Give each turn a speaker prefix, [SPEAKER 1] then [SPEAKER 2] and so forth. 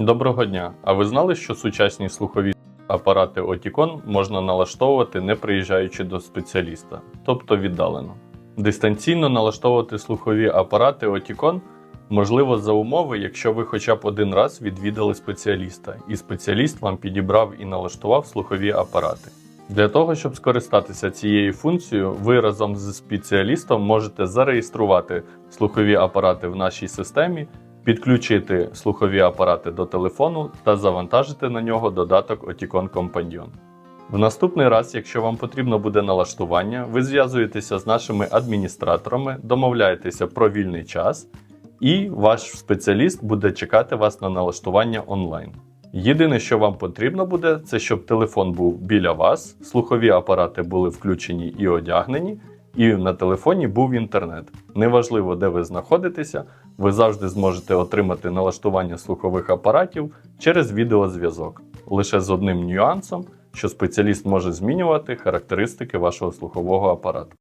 [SPEAKER 1] Доброго дня! А ви знали, що сучасні слухові апарати Oticon можна налаштовувати не приїжджаючи до спеціаліста, тобто віддалено. Дистанційно налаштовувати слухові апарати Oticon можливо за умови, якщо ви хоча б один раз відвідали спеціаліста, і спеціаліст вам підібрав і налаштував слухові апарати. Для того, щоб скористатися цією функцією, ви разом з спеціалістом можете зареєструвати слухові апарати в нашій системі, підключити слухові апарати до телефону та завантажити на нього додаток Oticon Companion. В наступний раз, якщо вам потрібно буде налаштування, ви зв'язуєтеся з нашими адміністраторами, домовляєтеся про вільний час, і ваш спеціаліст буде чекати вас на налаштування онлайн. Єдине, що вам потрібно буде, це щоб телефон був біля вас, слухові апарати були включені і одягнені, і на телефоні був інтернет. Неважливо, де ви знаходитеся, ви завжди зможете отримати налаштування слухових апаратів через відеозв'язок, лише з одним нюансом, що спеціаліст може змінювати характеристики вашого слухового апарату.